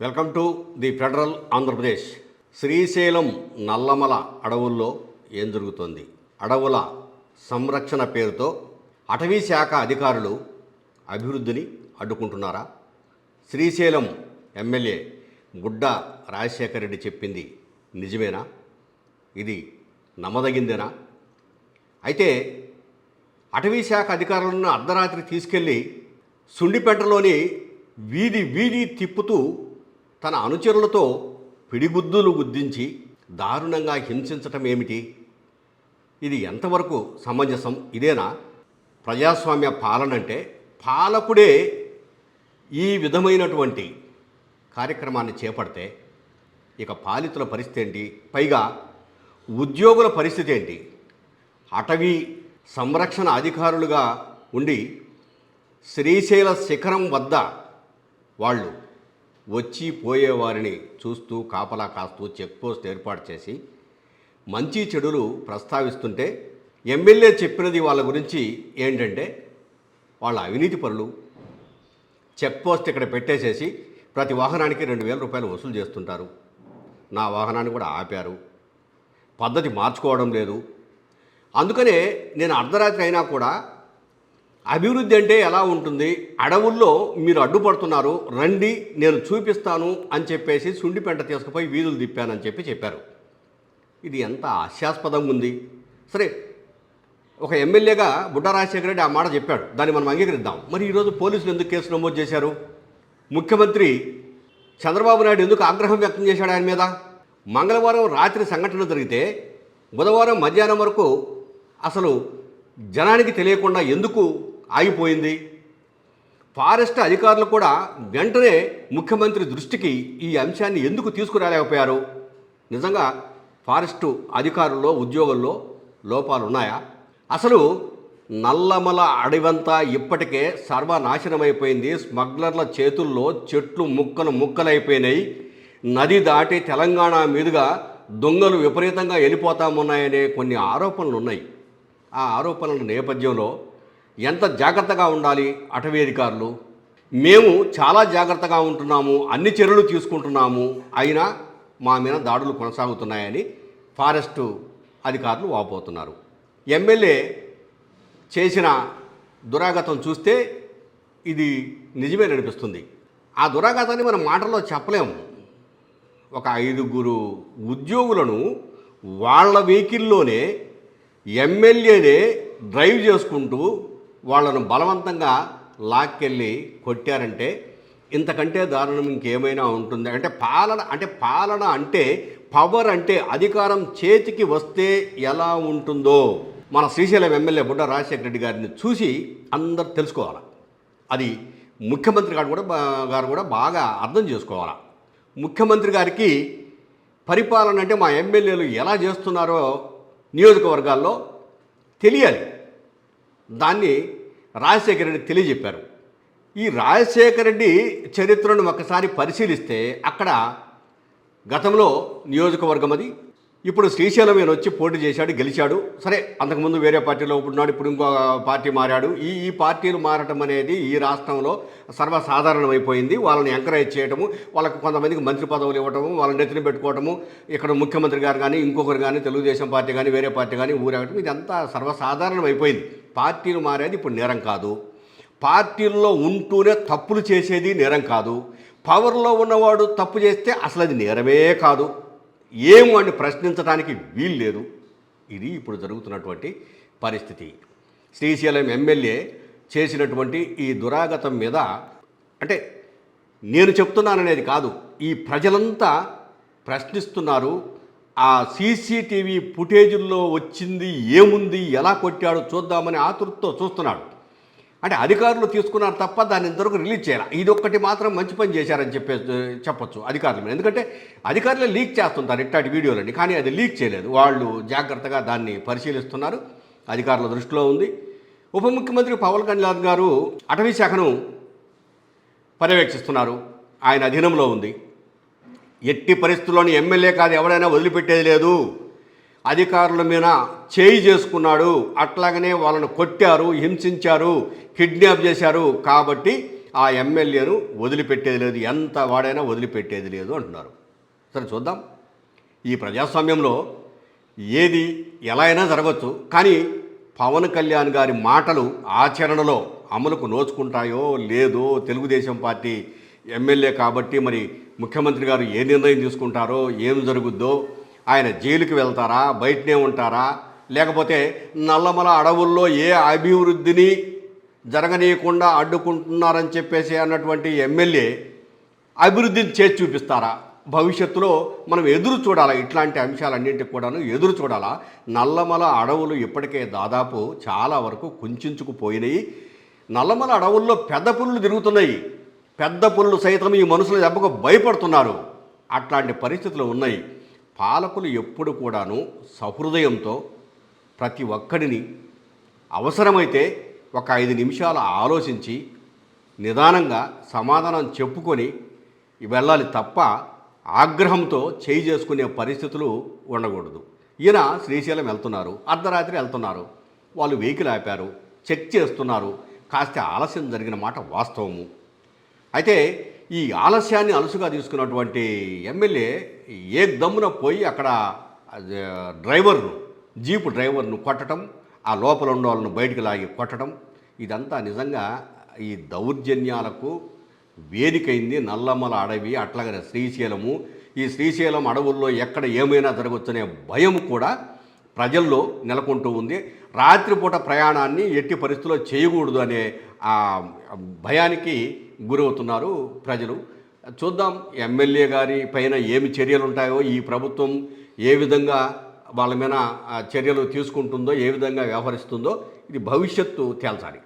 Welcome to the federal Andhra Pradesh Srisailam Nallamala అడవుల్లో ఏం జరుగుతోంది? అడవుల సంరక్షణ పేరుతో అటవీ శాఖ అధికారులు అభివృద్ధిని అడ్డుకుంటున్నారా? శ్రీశైలం ఎమ్మెల్యే గుడ్డ రాజశేఖర రెడ్డి చెప్పింది నిజమేనా? ఇది నమ్మదగిందేనా? అయితే అటవీ శాఖ అధికారులను అర్ధరాత్రి తీసుకెళ్ళి సుండిపేటలోని వీధి వీధి తిప్పుతూ తన అనుచరులతో పిడిగుద్దులు గుద్దించి దారుణంగా హింసించటం ఏమిటి? ఇది ఎంతవరకు సమంజసం? ఇదేనా? ప్రజాస్వామ్య పాలన అంటే పాలకుడే ఈ విధమైనటువంటి కార్యక్రమాన్ని చేపడితే ఇక పాలితుల పరిస్థితి ఏంటి? పైగా ఉద్యోగుల పరిస్థితి ఏంటి? అటవీ సంరక్షణ అధికారులుగా ఉండి శ్రీశైల శిఖరం వద్ద వాళ్ళు వచ్చి పోయేవారిని చూస్తూ కాపలా కాస్తూ చెక్ పోస్ట్ ఏర్పాటు చేసి మంచి చెడులు ప్రస్తావిస్తుంటే ఎమ్మెల్యే చెప్పినది వాళ్ళ గురించి ఏంటంటే వాళ్ళ అవినీతి పనులు చెక్ పోస్ట్ ఇక్కడ పెట్టేసేసి ప్రతి వాహనానికి రెండు వేల రూపాయలు వసూలు చేస్తుంటారు. నా వాహనాన్ని కూడా ఆపారు. పద్ధతి మార్చుకోవడం లేదు. అందుకనే నేను అర్ధరాత్రి అయినా కూడా అభివృద్ధి అంటే ఎలా ఉంటుంది? అడవుల్లో మీరు అడ్డుపడుతున్నారు రండి నేను చూపిస్తాను అని చెప్పేసి సుండిపెంట తీసుకుపోయి వీధులు తిప్పానని చెప్పి చెప్పారు. ఇది ఎంత హాస్యాస్పదంగా ఉంది. సరే ఒక ఎమ్మెల్యేగా బుడ్డ రాజశేఖర రెడ్డి ఆ మాట చెప్పాడు. దాన్ని మనం అంగీకరిద్దాం. మరి ఈరోజు పోలీసులు ఎందుకు కేసు నమోదు చేశారు? ముఖ్యమంత్రి చంద్రబాబు నాయుడు ఎందుకు ఆగ్రహం వ్యక్తం చేశాడు ఆయన మీద? మంగళవారం రాత్రి సంఘటన జరిగితే బుధవారం మధ్యాహ్నం వరకు అసలు జనానికి తెలియకుండా ఎందుకు ఆగిపోయింది. ఫారెస్ట్ అధికారులు కూడా వెంటనే ముఖ్యమంత్రి దృష్టికి ఈ అంశాన్ని ఎందుకు తీసుకురాలేకపోయారు? నిజంగా ఫారెస్ట్ అధికారుల్లో ఉద్యోగుల్లో లోపాలు ఉన్నాయా అసలు నల్లమల అడవంతా ఇప్పటికే సర్వనాశనమైపోయింది. స్మగ్లర్ల చేతుల్లో చెట్లు ముక్కలు ముక్కలైపోయినాయి. నది దాటి తెలంగాణ మీదుగా దొంగలు విపరీతంగా వెళ్ళిపోతామున్నాయనే కొన్ని ఆరోపణలు ఉన్నాయి ఆ ఆరోపణల నేపథ్యంలో ఎంత జాగ్రత్తగా ఉండాలి అటవీ అధికారులు మేము చాలా జాగ్రత్తగా ఉంటున్నాము అన్ని చర్యలు తీసుకుంటున్నాము అయినా మా మీద దాడులు కొనసాగుతున్నాయని ఫారెస్ట్ అధికారులు వాపోతున్నారు. ఎమ్మెల్యే చేసిన దురాగతం చూస్తే ఇది నిజమే అనిపిస్తుంది ఆ దురాగతాన్ని మనం మాటల్లో చెప్పలేము. ఒక ఐదుగురు ఉద్యోగులను వాళ్ళ వెహికల్లోనే ఎమ్మెల్యేనే డ్రైవ్ చేసుకుంటూ వాళ్ళను బలవంతంగా లాక్కెళ్ళి కొట్టారంటే ఇంతకంటే దారుణం ఇంకేమైనా ఉంటుంది? అంటే పాలన అంటే పాలన అంటే పవర్ అంటే అధికారం చేతికి వస్తే ఎలా ఉంటుందో? మన శ్రీశైలం ఎమ్మెల్యే బుడ్డ రాజశేఖర రెడ్డి గారిని చూసి అందరు తెలుసుకోవాలి? అది ముఖ్యమంత్రి గారు కూడా గారు కూడా బాగా అర్థం చేసుకోవాలి? ముఖ్యమంత్రి గారికి పరిపాలన అంటే మా ఎమ్మెల్యేలు ఎలా చేస్తున్నారో నియోజకవర్గాల్లో తెలియాలి. దాన్ని రాజశేఖర రెడ్డి తెలియజెప్పారు. ఈ రాజశేఖర రెడ్డి చరిత్రను ఒకసారి పరిశీలిస్తే అక్కడ గతంలో నియోజకవర్గం అది ఇప్పుడు శ్రీశైలం ఈయన వచ్చి పోటీ చేశాడు గెలిచాడు. సరే అంతకుముందు వేరే పార్టీలో ఉన్నాడు ఇప్పుడు ఇంకో పార్టీ మారాడు. ఈ ఈ పార్టీలు మారటం అనేది ఈ రాష్ట్రంలో సర్వసాధారణమైపోయింది. వాళ్ళని ఎంకరేజ్ చేయటము వాళ్ళకు కొంతమందికి మంత్రి పదవులు ఇవ్వటము వాళ్ళని నెత్తిన పెట్టుకోవటము ఇక్కడ ముఖ్యమంత్రి గారు కానీ ఇంకొకరు కానీ తెలుగుదేశం పార్టీ కానీ వేరే పార్టీ కానీ ఊరేగటం ఇదంతా సర్వసాధారణమైపోయింది. పార్టీలు మారేది ఇప్పుడు నేరం కాదు. పార్టీల్లో ఉంటూనే తప్పులు చేసేది నేరం కాదు. పవర్లో ఉన్నవాడు తప్పు చేస్తే అసలు అది నేరమే కాదు. ఏం వాడిని ప్రశ్నించడానికి వీలు లేదు. ఇది ఇప్పుడు జరుగుతున్నటువంటి పరిస్థితి. శ్రీశైలం ఎమ్మెల్యే చేసినటువంటి ఈ దురాగతం మీద అంటే నేను చెప్తున్నాననేది కాదు. ఈ ప్రజలంతా ప్రశ్నిస్తున్నారు. ఆ సీసీటీవీ ఫుటేజుల్లో వచ్చింది ఏముంది ఎలా కొట్టాడో చూద్దామని ఆతృతతో చూస్తున్నాడు. అంటే అధికారులు తీసుకున్నారు తప్ప దాన్ని ఇంతవరకు రిలీజ్ చేయాలి. ఇది ఒక్కటి మాత్రం మంచి పని చేశారని చెప్పే చెప్పొచ్చు అధికారుల మీద. ఎందుకంటే అధికారులే లీక్ చేస్తుంటారు ఇట్లాంటి వీడియోలని కానీ అది లీక్ చేయలేదు. వాళ్ళు జాగ్రత్తగా దాన్ని పరిశీలిస్తున్నారు. అధికారుల దృష్టిలో ఉంది. ఉప ముఖ్యమంత్రి పవన్ కళ్యాణ్ గారు అటవీ శాఖను పర్యవేక్షిస్తున్నారు. ఆయన అధీనంలో ఉంది. ఎట్టి పరిస్థితుల్లోని ఎమ్మెల్యే కాదు ఎవరైనా వదిలిపెట్టేది లేదు. అధికారుల మీద చేయి చేసుకున్నాడు. అట్లాగనే వాళ్ళను కొట్టారు హింసించారు కిడ్నాప్ చేశారు. కాబట్టి ఆ ఎమ్మెల్యేను వదిలిపెట్టేది లేదు. ఎంత వాడైనా వదిలిపెట్టేది లేదు అంటున్నారు. సరే చూద్దాం. ఈ ప్రజాస్వామ్యంలో ఏది ఎలా అయినా జరగచ్చు. కానీ పవన్ కళ్యాణ్ గారి మాటలు ఆచరణలో అమలుకు నోచుకుంటాయో లేదో తెలుగుదేశం పార్టీ ఎమ్మెల్యే కాబట్టి మరి ముఖ్యమంత్రి గారు ఏ నిర్ణయం తీసుకుంటారో ఏం జరుగుద్దో ఆయన జైలుకి వెళ్తారా? బయటనే ఉంటారా? లేకపోతే నల్లమల అడవుల్లో ఏ అభివృద్ధిని జరగనీయకుండా అడ్డుకుంటున్నారని చెప్పేసి అన్నటువంటి ఎమ్మెల్యే అభివృద్ధిని చేసి చూపిస్తారా? భవిష్యత్తులో మనం ఎదురు చూడాలా ఇట్లాంటి అంశాలన్నింటికి కూడాను? ఎదురు చూడాలా? నల్లమల అడవులు ఇప్పటికే దాదాపు చాలా వరకు కుంచుకుపోయినాయి. నల్లమల అడవుల్లో పెద్ద పులులు తిరుగుతున్నాయి. పెద్ద పులులు సైతం ఈ మనుషుల దెబ్బకు భయపడుతున్నారు. అట్లాంటి పరిస్థితులు ఉన్నాయి. పాలకులు ఎప్పుడు కూడాను సహృదయంతో ప్రతి ఒక్కడిని అవసరమైతే ఒక ఐదు నిమిషాలు ఆలోచించి నిదానంగా సమాధానం చెప్పుకొని వెళ్ళాలి తప్ప ఆగ్రహంతో చేయి చేసుకునే పరిస్థితులు ఉండకూడదు. ఈయన శ్రీశైలం వెళ్తున్నారు అర్ధరాత్రి వెళ్తున్నారు వాళ్ళు వెహికల్ ఆపారు చెక్ చేస్తున్నారు కాస్త ఆలస్యం జరిగిన మాట వాస్తవము. అయితే ఈ ఆలస్యాన్ని అలసుగా తీసుకున్నటువంటి ఎమ్మెల్యే ఏ దమ్మున పోయి అక్కడ డ్రైవర్ను జీపు డ్రైవర్ను కొట్టడం ఆ లోపల ఉన్న వాళ్ళను బయటకు లాగి కొట్టడం ఇదంతా నిజంగా ఈ దౌర్జన్యాలకు వేదికైంది నల్లమల అడవి అట్లాగనే శ్రీశైలము. ఈ శ్రీశైలం అడవుల్లో ఎక్కడ ఏమైనా జరగవచ్చనే భయం కూడా ప్రజల్లో నెలకొంటూ ఉంది. రాత్రిపూట ప్రయాణాన్ని ఎట్టి పరిస్థితుల్లో చేయకూడదు అనే ఆ భయానికి గురవుతున్నారు ప్రజలు. చూద్దాం ఎమ్మెల్యే గారి పైన ఏమి చర్యలు ఉంటాయో ఈ ప్రభుత్వం ఏ విధంగా వాళ్ళ మీద చర్యలు తీసుకుంటుందో ఏ విధంగా వ్యవహరిస్తుందో ఇది భవిష్యత్తు తేల్చాలి.